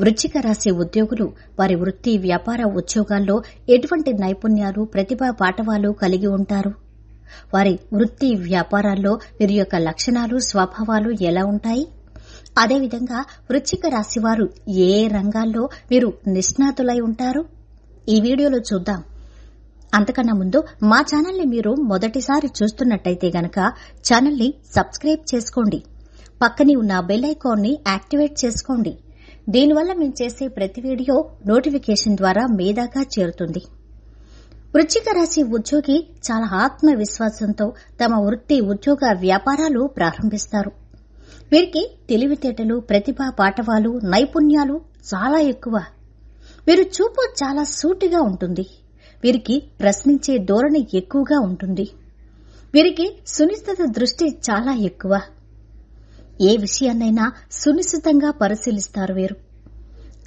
వృచ్చిక రాశి ఉద్యోగులు వారి వృత్తి వ్యాపార ఉద్యోగాల్లో ఎటువంటి నైపుణ్యాలు ప్రతిభా పాఠవాలు కలిగి ఉంటారు? వారి వృత్తి వ్యాపారాల్లో వీరి యొక్క లక్షణాలు స్వభావాలు ఎలా ఉంటాయి? అదేవిధంగా వృచ్చిక రాశి వారు ఏ రంగాల్లో మీరు నిష్ణాతులై ఉంటారు? ఈ వీడియోలో చూద్దాం. అంతకన్నా ముందు మా ఛానల్ని మీరు మొదటిసారి చూస్తున్నట్టయితే గనక ఛానల్ని సబ్స్క్రైబ్ చేసుకోండి. పక్కనే ఉన్న బెల్ ఐకాన్ని యాక్టివేట్ చేసుకోండి. దీనివల్ల మేము చేసే ప్రతి వీడియో నోటిఫికేషన్ ద్వారా మీ దాకా చేరుతుంది. వృశ్చిక రాశి ఉద్యోగి చాలా ఆత్మవిశ్వాసంతో తమ వృత్తి ఉద్యోగ వ్యాపారాలు ప్రారంభిస్తారు. వీరికి తెలివితేటలు ప్రతిభా పాఠవాలు నైపుణ్యాలు చాలా ఎక్కువ. వీరు చూపు చాలా సూటిగా ఉంటుంది. వీరికి ప్రశ్నించే ధోరణి ఎక్కువగా ఉంటుంది. వీరికి సునిశ్చిత దృష్టి చాలా ఎక్కువ. ఏ విషయాన్నైనా సునిశ్చితంగా పరిశీలిస్తారు వీరు.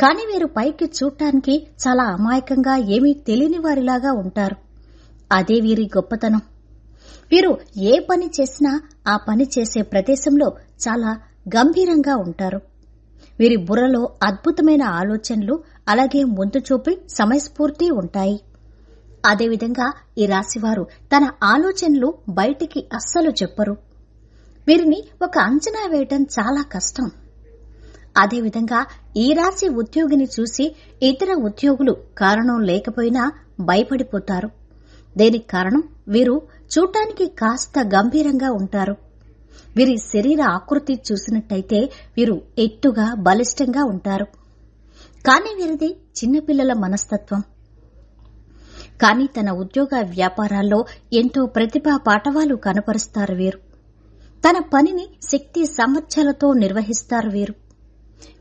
కానీ వీరు పైకి చూడటానికి చాలా అమాయకంగా ఏమీ తెలియని వారిలాగా ఉంటారు. అదే వీరి గొప్పతనం. వీరు ఏ పని చేసినా ఆ పని చేసే ప్రదేశంలో చాలా గంభీరంగా ఉంటారు. వీరి బుర్రలో అద్భుతమైన ఆలోచనలు అలాగే ముందు చూపి సమయస్ఫూర్తి ఉంటాయి. అదేవిధంగా ఈ రాశివారు తన ఆలోచనలు బయటికి అస్సలు చెప్పరు. వీరిని ఒక అంచనా వేయటం చాలా కష్టం. అదేవిధంగా ఈ రాశి ఉద్యోగిని చూసి ఇతర ఉద్యోగులు కారణం లేకపోయినా భయపడిపోతారు. దీనికి కారణం? వీరు చూడటానికి కాస్త గంభీరంగా ఉంటారు. వీరి శరీర ఆకృతి చూసినట్టయితే వీరు ఎత్తుగా బలిష్టంగా ఉంటారు. కానీ వీరిది చిన్నపిల్లల మనస్తత్వం. కానీ తన ఉద్యోగ వ్యాపారాల్లో ఎంతో ప్రతిభా పాఠవాలు కనపరుస్తారు వీరు. తన పనిని శక్తి సామర్థ్యాలతో నిర్వహిస్తారు వీరు.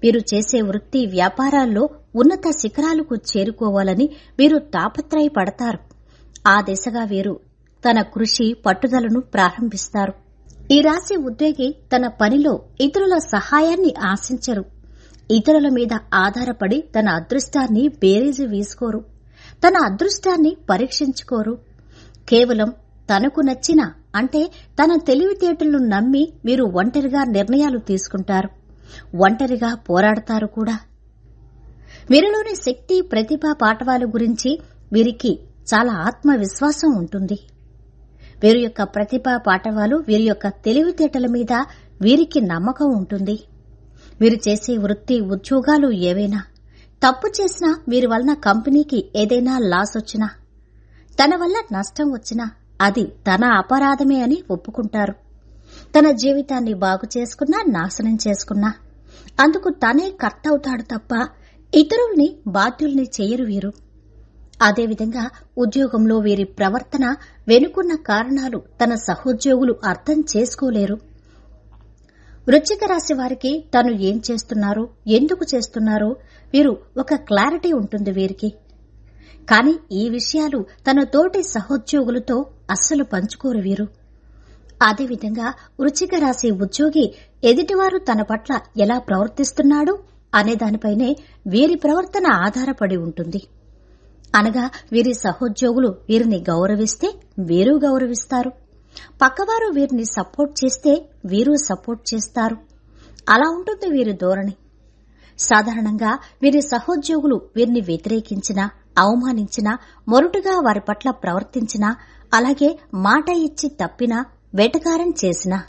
వీరు చేసే వృత్తి వ్యాపారాల్లో ఉన్నత శిఖరాలకు చేరుకోవాలని వీరు తాపత్రయపడతారు. ఆ దిశగా వీరు తన కృషి పట్టుదలను ప్రారంభిస్తారు. ఈ రాశి ఉద్యోగి తన పనిలో ఇతరుల సహాయాన్ని ఆశించరు. ఇతరుల మీద ఆధారపడి తన అదృష్టాన్ని బేరీజు వీసుకోరు. తన అదృష్టాన్ని పరీక్షించుకోరు. కేవలం తనకు నచ్చిన అంటే తన తెలివితేటలను నమ్మి మీరు ఒంటరిగా నిర్ణయాలు తీసుకుంటారు. ఒంటరిగా పోరాడతారు కూడా. వీరిలోని శక్తి ప్రతిభ పాఠవాల గురించి వీరికి చాలా ఆత్మవిశ్వాసం ఉంటుంది. వీరి యొక్క ప్రతిభ పాఠవాలు వీరి యొక్క తెలివితేటల మీద వీరికి నమ్మకం ఉంటుంది. వీరు చేసే వృత్తి ఉద్యోగాలు ఏవైనా తప్పు చేసినా వీరి వలన కంపెనీకి ఏదైనా లాస్ వచ్చినా తన వల్ల నష్టం వచ్చినా అది తన అపరాధమే అని ఒప్పుకుంటారు. తన జీవితాన్ని బాగు చేసుకున్నా నాశనం చేసుకున్నా. అందుకు తనే కర్త అవుతాడు తప్ప ఇతరుల్ని బాధ్యుల్ని చేయరు వీరు. అదేవిధంగా ఉద్యోగంలో వీరి ప్రవర్తన వెనుకున్న కారణాలు తన సహోద్యోగులు అర్థం చేసుకోలేరు. వృశ్చిక రాశి వారికి తను ఏం చేస్తున్నారు ఎందుకు చేస్తున్నారో వీరు ఒక క్లారిటీ ఉంటుంది వీరికి. కానీ ఈ విషయాలు తన తోటి సహోద్యోగులతో అస్సలు పంచుకోరు వీరు. అదేవిధంగా వృచ్చిక రాశి ఉద్యోగి ఎదుటివారు తన పట్ల ఎలా ప్రవర్తిస్తున్నాడు అనే దానిపైనే వీరి ప్రవర్తన ఆధారపడి ఉంటుంది. అనగా వీరి సహోద్యోగులు వీరిని గౌరవిస్తే వీరు గౌరవిస్తారు. పక్కవారు వీరిని సపోర్ట్ చేస్తే వీరు సపోర్ట్ చేస్తారు. అలా ఉంటుంది వీరి ధోరణి. సాధారణంగా వీరి సహోద్యోగులు వీరిని వ్యతిరేకించినా అవమానించినా మొరుటుగా వారి పట్ల ప్రవర్తించినా అలాగే మాట ఇచ్చి తప్పినా వేటకారం చేసినా.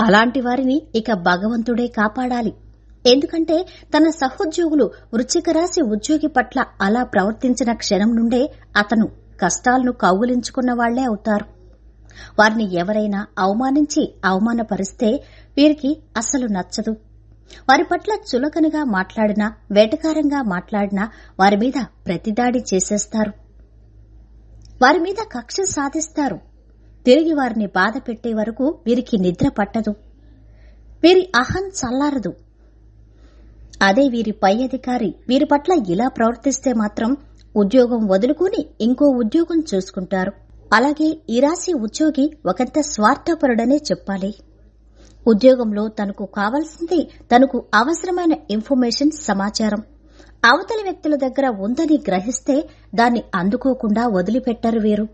అలాంటి వారిని ఇక భగవంతుడే కాపాడాలి. ఎందుకంటే తన సహోద్యోగులు వృచ్చిక రాశి ఉద్యోగి పట్ల అలా ప్రవర్తించిన క్షణం నుండే అతను కష్టాలను కౌగులించుకున్న వాళ్ళే అవుతారు. వారిని ఎవరైనా అవమానించి అవమానపరిస్తే వీరికి అస్సలు నచ్చదు. వారి పట్ల చులకనగా మాట్లాడినా వేటకారంగా మాట్లాడినా వారి మీద ప్రతిదాడి చేసేస్తారు. వారి మీద కక్ష సాధిస్తారు. తిరిగి వారిని బాధ పెట్టే వరకు వీరికి నిద్ర పట్టదు. వీరి అహం చల్లారదు. అదే వీరి పై అధికారి వీరి పట్ల ఇలా ప్రవర్తిస్తే మాత్రం ఉద్యోగం వదులుకుని ఇంకో ఉద్యోగం చూసుకుంటారు. అలాగే ఈ రాశి ఉద్యోగి ఒకంత స్వార్థపరుడనే చెప్పాలి. ఉద్యోగంలో తనకు కావాల్సింది తనకు అవసరమైన ఇన్ఫర్మేషన్ సమాచారం. అవతలి వ్యక్తుల దగ్గర ఉందని గ్రహిస్తే దాన్ని అందుకోకుండా వదిలిపెట్టరు వీరు.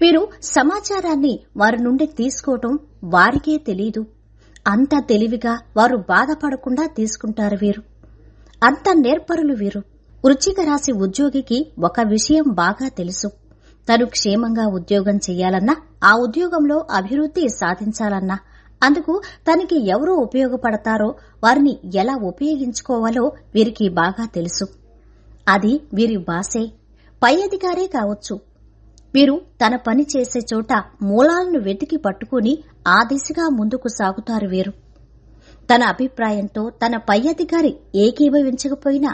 వీరు సమాచారాన్ని వారి నుండి తీసుకోవటం వారికే తెలీదు. అంత తెలివిగా వారు బాధపడకుండా తీసుకుంటారు వీరు. అంత నేర్పరులు వీరు. వృచ్చిక రాశి ఉద్యోగికి ఒక విషయం బాగా తెలుసు. తను క్షేమంగా ఉద్యోగం చెయ్యాలన్నా ఆ ఉద్యోగంలో అభివృద్ధి సాధించాలన్నా అందుకు తనకి ఎవరు ఉపయోగపడతారో వారిని ఎలా ఉపయోగించుకోవాలో వీరికి బాగా తెలుసు. అది వీరి బాసే పై అధికారే కావచ్చు. వీరు తన పని చేసే చోట మూలాలను వెతికి పట్టుకుని ఆ దిశగా ముందుకు సాగుతారు వీరు. తన అభిప్రాయంతో తన పై అధికారి ఏకీభవించకపోయినా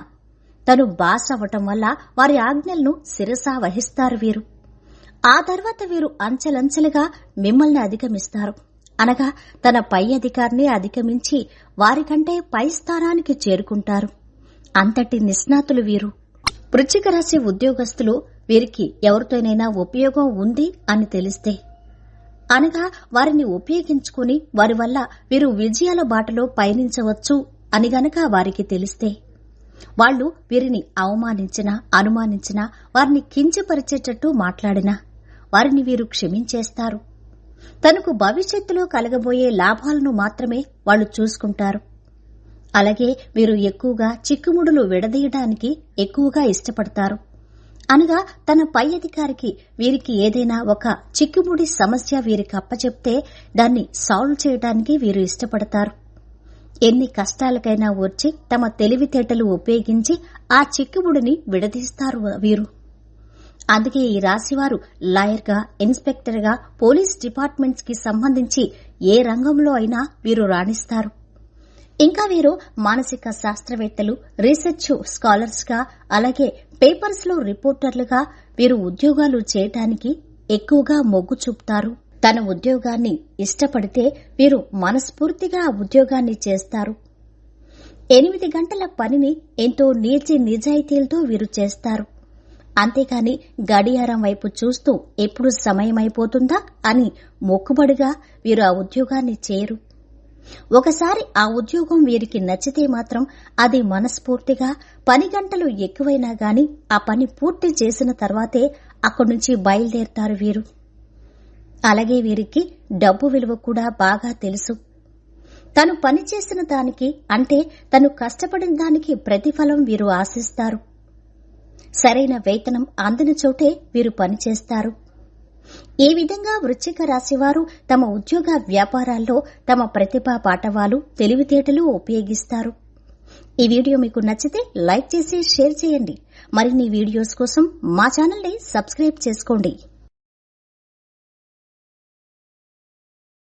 తను బాస్ అవ్వటం వల్ల వారి ఆజ్ఞలను శిరసా వహిస్తారు వీరు. ఆ తర్వాత వీరు అంచెలంచెలుగా మిమ్మల్ని అధిగమిస్తారు. అనగా తన పై అధికారిని అధిగమించి వారికంటే పై స్థానానికి చేరుకుంటారు. అంతటి నిష్ణాతులు వీరు. వృచ్చిక రాశి ఉద్యోగస్తులు వీరికి ఎవరితోనైనా ఉపయోగం ఉంది అని తెలిస్తే. అనగా వారిని ఉపయోగించుకుని వారి వల్ల వీరు విజయాల బాటలో పయనించవచ్చు అని గనక వారికి తెలిస్తే. వాళ్ళు వీరిని అవమానించినా అనుమానించినా వారిని కించపరిచేటట్టు మాట్లాడినా వారిని వీరు క్షమించేస్తారు. తనకు భవిష్యత్తులో కలగబోయే లాభాలను మాత్రమే వాళ్ళు చూసుకుంటారు. అలాగే వీరు ఎక్కువగా చిక్కుముడులు విడదీయడానికి ఎక్కువగా ఇష్టపడతారు. అనగా తన పై అధికారికి వీరికి ఏదైనా ఒక చిక్కుముడి సమస్య వీరికి అప్పచెప్తే దాన్ని సాల్వ్ చేయడానికి వీరు ఇష్టపడతారు. ఎన్ని కష్టాలకైనా వచ్చి తమ తెలివితేటలు ఉపయోగించి ఆ చిక్కుముడిని విడదీస్తారు వీరు. అందుకే ఈ రాశివారు లాయర్గా ఇన్స్పెక్టర్గా పోలీస్ డిపార్ట్మెంట్స్కి సంబంధించి ఏ రంగంలో అయినా వీరు రాణిస్తారు. ఇంకా వీరు మానసిక శాస్త్రవేత్తలు రీసెర్చ్ స్కాలర్స్గా అలాగే పేపర్స్లో రిపోర్టర్లుగా వీరు ఉద్యోగాలు చేయటానికి ఎక్కువగా మొగ్గు చూపుతారు. తన ఉద్యోగాన్ని ఇష్టపడితే వీరు మనస్ఫూర్తిగా ఉద్యోగాన్ని చేస్తారు. ఎనిమిది గంటల పనిని ఎంతో నీచి నిజాయితీలతో వీరు చేస్తారు. అంతేకాని గడియారం వైపు చూస్తూ ఎప్పుడు సమయమైపోతుందా అని మొక్కుబడిగా వీరు ఆ ఉద్యోగాన్ని చేయరు ఒకసారి ఆ ఉద్యోగం వీరికి నచ్చితే మాత్రం అది మనస్ఫూర్తిగా పని గంటలు ఎక్కువైనా గాని ఆ పని పూర్తి చేసిన తర్వాతే అక్కడి నుంచి బయలుదేరతారు వీరు. అలాగే వీరికి డబ్బు విలువ కూడా బాగా తెలుసు. తను పనిచేసిన దానికి అంటే తను కష్టపడిన దానికి ప్రతిఫలం వీరు ఆశిస్తారు. సరైన వేతనం అందిన చోటే వీరు పనిచేస్తారు. ఈ విధంగా వృశ్చిక రాశివారు తమ ఉద్యోగ వ్యాపారాల్లో తమ ప్రతిభా పాఠవాలు తెలివితేటలు ఉపయోగిస్తారు. ఈ వీడియో మీకు నచ్చితే లైక్ చేసి షేర్ చేయండి. మరిన్ని వీడియోస్ కోసం మా ఛానల్ని సబ్స్క్రైబ్ చేసుకోండి.